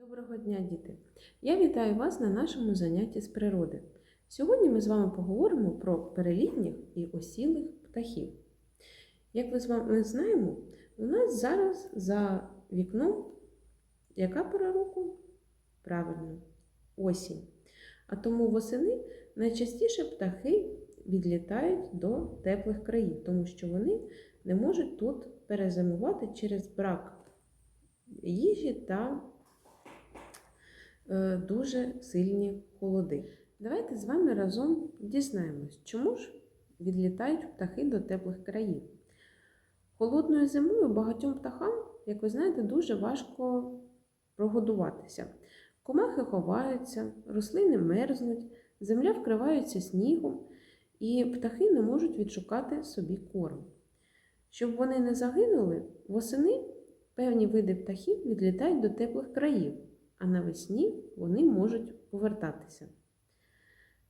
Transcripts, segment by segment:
Доброго дня, діти! Я вітаю вас на нашому занятті з природи. Сьогодні ми з вами поговоримо про перелітніх і осілих птахів. Як ми з вами знаємо, у нас зараз за вікном яка пора року? Правильно, осінь. А тому восени найчастіше птахи відлітають до теплих країв, тому що вони не можуть тут перезимувати через брак їжі та дуже сильні холоди. Давайте з вами разом дізнаємось, чому ж відлітають птахи до теплих країв. Холодною зимою багатьом птахам, як ви знаєте, дуже важко прогодуватися. Комахи ховаються, рослини мерзнуть, земля вкривається снігом, і птахи не можуть відшукати собі корм. Щоб вони не загинули, восени певні види птахів відлітають до теплих країв, а навесні вони можуть повертатися.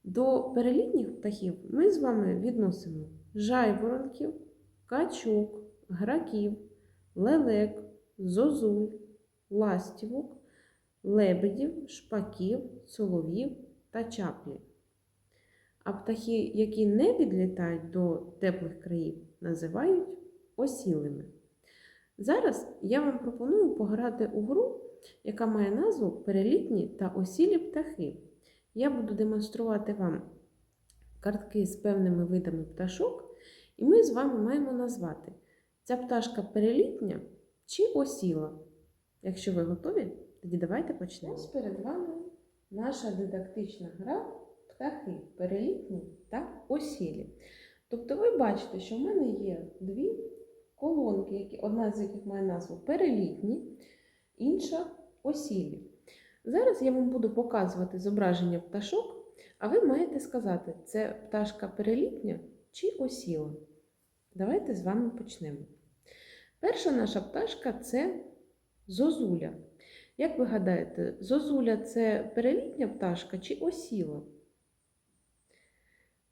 До перелітніх птахів ми з вами відносимо жайворонків, качок, граків, лелек, зозуль, ластівок, лебедів, шпаків, соловів та чаплі. А птахи, які не відлітають до теплих країв, називають осілими. Зараз я вам пропоную пограти у гру, яка має назву Перелітні та осілі птахи. Я буду демонструвати вам картки з певними видами пташок, і ми з вами маємо назвати ця пташка перелітня чи осіла. Якщо ви готові, тоді давайте почнемо. Ось перед вами наша дидактична гра птахи перелітні та осілі. Тобто ви бачите, що в мене є дві колонки, одна з яких має назву перелітні, інша осілі. Зараз я вам буду показувати зображення пташок, а ви маєте сказати, це пташка перелітня чи осіла. Давайте з вами почнемо. Перша наша пташка це зозуля. Як ви гадаєте, зозуля це перелітня пташка чи осіла?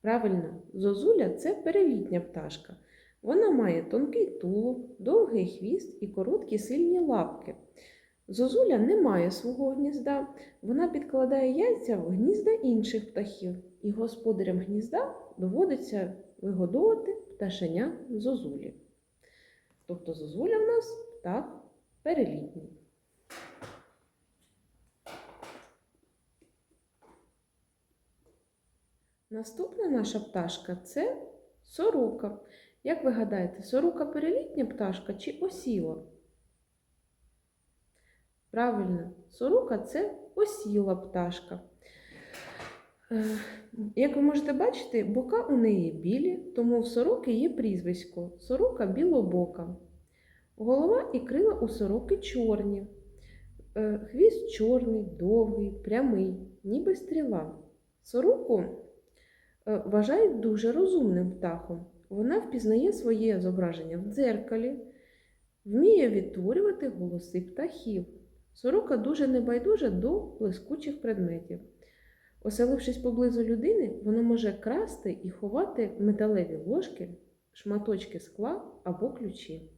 Правильно, зозуля це перелітня пташка. Вона має тонкий тулуб, довгий хвіст і короткі сильні лапки. Зозуля не має свого гнізда, вона підкладає яйця в гнізда інших птахів, і господарям гнізда доводиться вигодовувати пташеня зозулі. Тобто зозуля в нас птах перелітній. Наступна наша пташка це сорока. Як ви гадаєте, сорока перелітня пташка чи осіла? Правильно, сорока це осіла пташка. Е, Як ви можете бачити, бока у неї білі, тому в сороки є прізвисько сорока білобока. Голова і крила у сороки чорні. Е, Хвіст чорний, довгий, прямий, ніби стріла. Сороку е, вважають дуже розумним птахом. Вона впізнає своє зображення в дзеркалі, вміє відтворювати голоси птахів. Сорока дуже небайдужа до блискучих предметів. Оселившись поблизу людини, вона може красти і ховати металеві ложки, шматочки скла або ключі.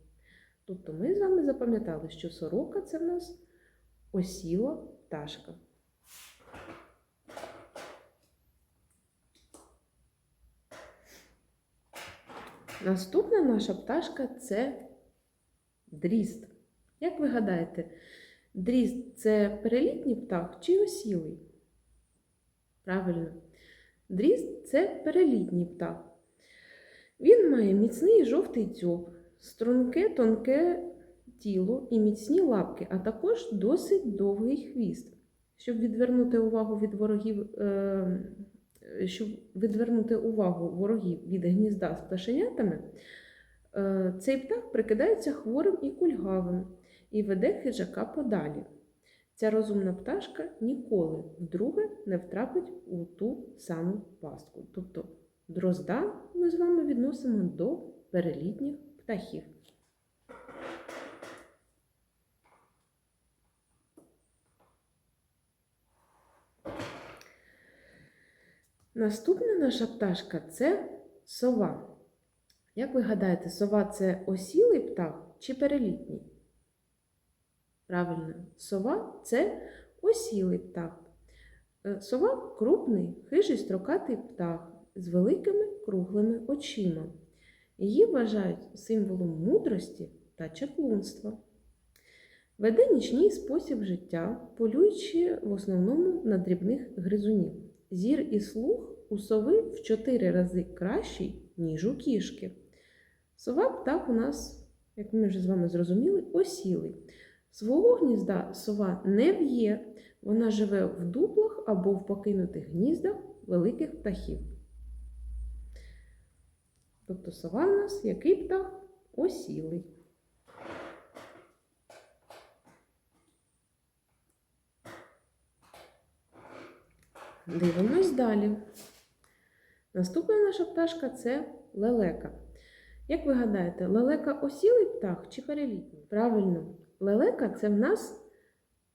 Тобто ми з вами запам'ятали, що сорока це в нас осіла пташка. Наступна наша пташка це дріст. Як ви гадаєте, дріст це перелітній птах чи осілий? Правильно. Дріст це перелітній птах. Він має міцний жовтий дзьоб, струнке тонке тіло і міцні лапки, а також досить довгий хвіст. Щоб відвернути увагу від ворогів, е, щоб відвернути увагу ворогів від гнізда з пташенятами, е, цей птах прикидається хворим і кульгавим і веде хижака подалі. Ця розумна пташка ніколи вдруге не втрапить у ту саму пастку. Тобто дрозда ми з вами відносимо до перелітніх птахів. Наступна наша пташка це сова. Як ви гадаєте, сова це осілий птах чи перелітній? Правильно, сова це осілий птах. Е, Сова крупний, хижий строкатий птах з великими круглими очима. Її вважають символом мудрості та чаклунства. Веде нічний спосіб життя, полюючи в основному на дрібних гризунів. Зір і слух у сови в 4 рази кращий, ніж у кішки. Сова птах у нас, як ми вже з вами зрозуміли, осілий. Свого гнізда сова не в'є, вона живе в дуплах або в покинутих гніздах великих птахів. Тобто сова в нас який птах? Осілий. Дивимось далі. Наступна наша пташка це лелека. Як ви гадаєте, лелека осілий птах чи перелітній? Правильно, лелека це в нас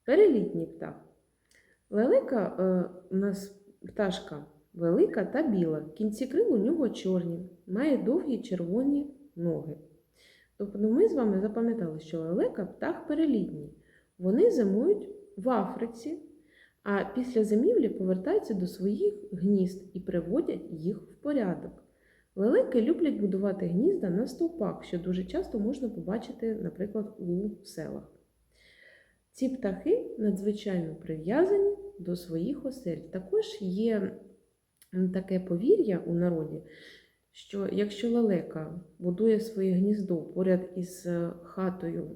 перелітній птах. Лелека е, у нас пташка велика та біла. Кінці крил у нього чорні, має довгі червоні ноги. Тобто ми з вами запам'ятали, що лелека птах перелітній. Вони зимують в Африці, а після зимівлі повертаються до своїх гнізд і приводять їх в порядок. Лелеки люблять будувати гнізда на стовпах, що дуже часто можна побачити, наприклад, у селах. Ці птахи надзвичайно прив'язані до своїх осель. Також є таке повір'я у народі, що якщо лелека будує своє гніздо поряд із е, хатою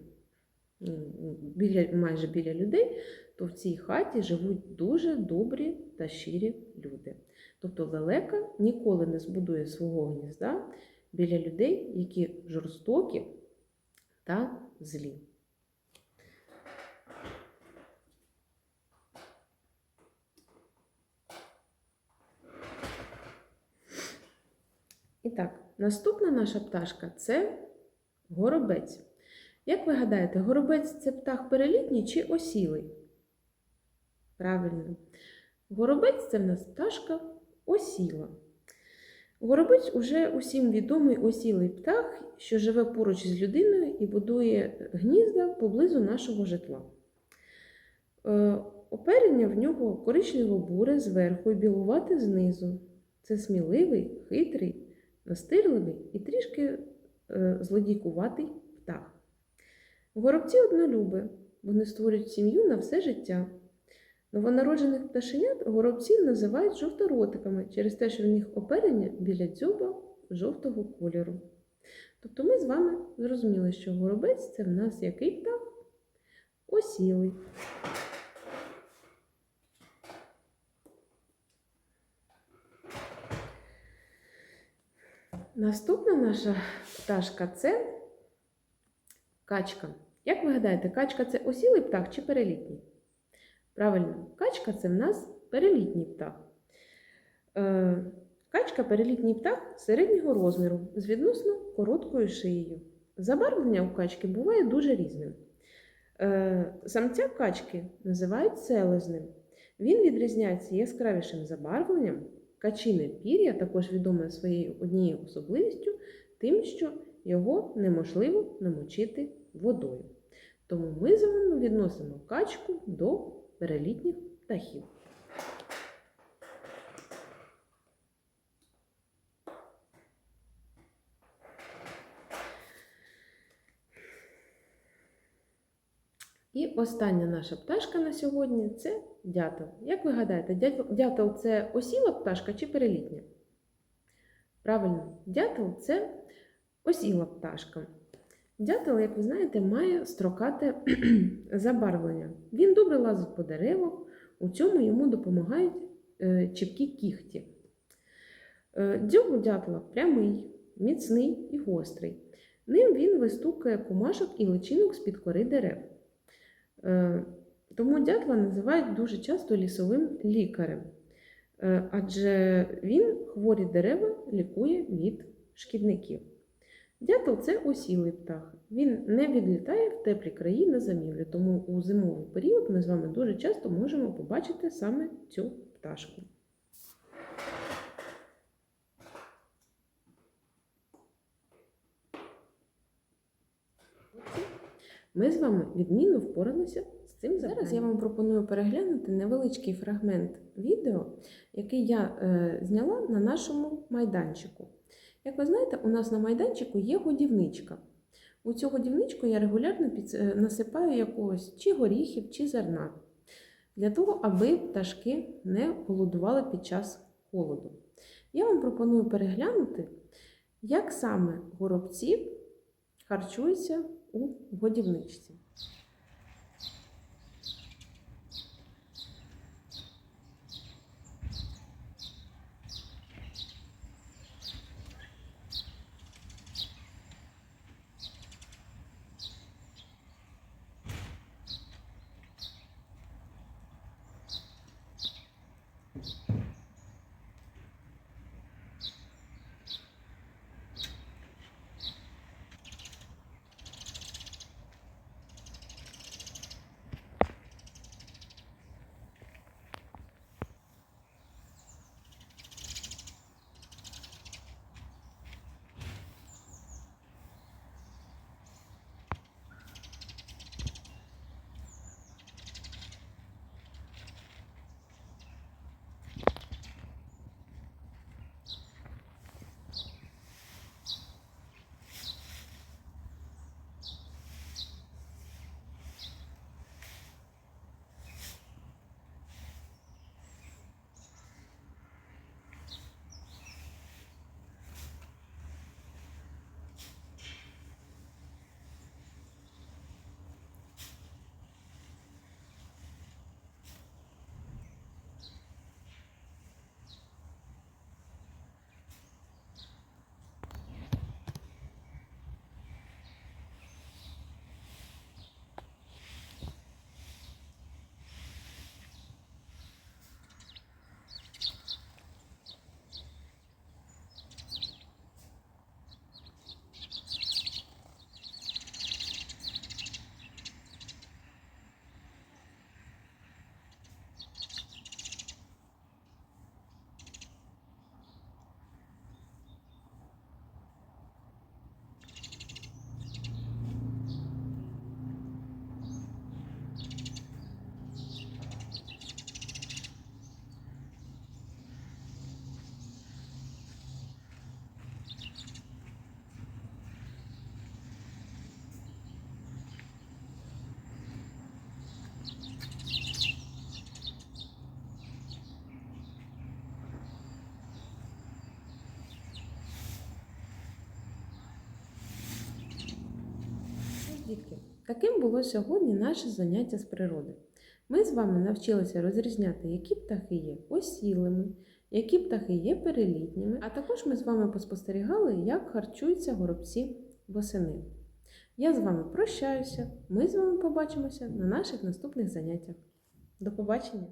біля, майже біля людей, то в цій хаті живуть дуже добрі та щирі люди. Тобто лелека ніколи не збудує свого гнізда біля людей, які жорстокі та злі. І так, наступна наша пташка це горобець. Як ви гадаєте, горобець це птах перелітній чи осілий? Правильно. Горобець це в нас пташка осіла. Горобець уже усім відомий осілий птах, що живе поруч з людиною і будує гнізда поблизу нашого житла. Е, Оперення в нього коричнево-буре зверху і білувате знизу. Це сміливий, хитрий, настирливий і трішки е, злодійкуватий. Горобці однолюби, вони створюють сім'ю на все життя. Новонароджених пташенят горобців називають жовторотиками через те, що в них оперення біля дзьоба жовтого кольору. Тобто ми з вами зрозуміли, що горобець це в нас який птах? Осілий. Наступна наша пташка це качка. Як ви гадаєте, качка це осілий птах чи перелітній? Правильно, качка це в нас перелітній птах. Е, Качка перелітній птах середнього розміру з відносно короткою шиєю. Забарвлення у качки буває дуже різним. Е, Самця качки називають селезним. Він відрізняється яскравішим забарвленням. Качине пір'я також відоме своєю однією особливістю, тим, що його неможливо намочити водою. Тому ми з вами відносимо качку до перелітніх птахів. І остання наша пташка на сьогодні це дятел. Як ви гадаєте, дятел- це осіла пташка чи перелітня? Правильно, дятел це осіла пташка. Дятел, як ви знаєте, має строкате забарвлення. Він добре лазить по деревах, у цьому йому допомагають е, чіпкі кіхті. Е, Дзьоб дятла прямий, міцний і гострий. Ним він вистукає кумашок і личинок з-під кори дерев. Е, Тому дятла називають дуже часто лісовим лікарем, адже він хворі дерева лікує від шкідників. Дятел це осілий птах. Він не відлітає в теплі краї на замівлю, тому у зимовий період ми з вами дуже часто можемо побачити саме цю пташку. Ми з вами відмінно впоралися з цим завданням. Зараз я вам пропоную переглянути невеличкий фрагмент відео, який я е, зняла на нашому майданчику. Як ви знаєте, у нас на майданчику є годівничка. У цю годівничку я регулярно е, насипаю якогось чи горіхів, чи зерна, для того, аби пташки не голодували під час холоду. Я вам пропоную переглянути, як саме горобці харчуються у годівничці. Дітки, таким було сьогодні наше заняття з природи. Ми з вами навчилися розрізняти, які птахи є осілими, які птахи є перелітніми, а також ми з вами поспостерігали, як харчуються горобці восени. Я з вами прощаюся. Ми з вами побачимося на наших наступних заняттях. До побачення!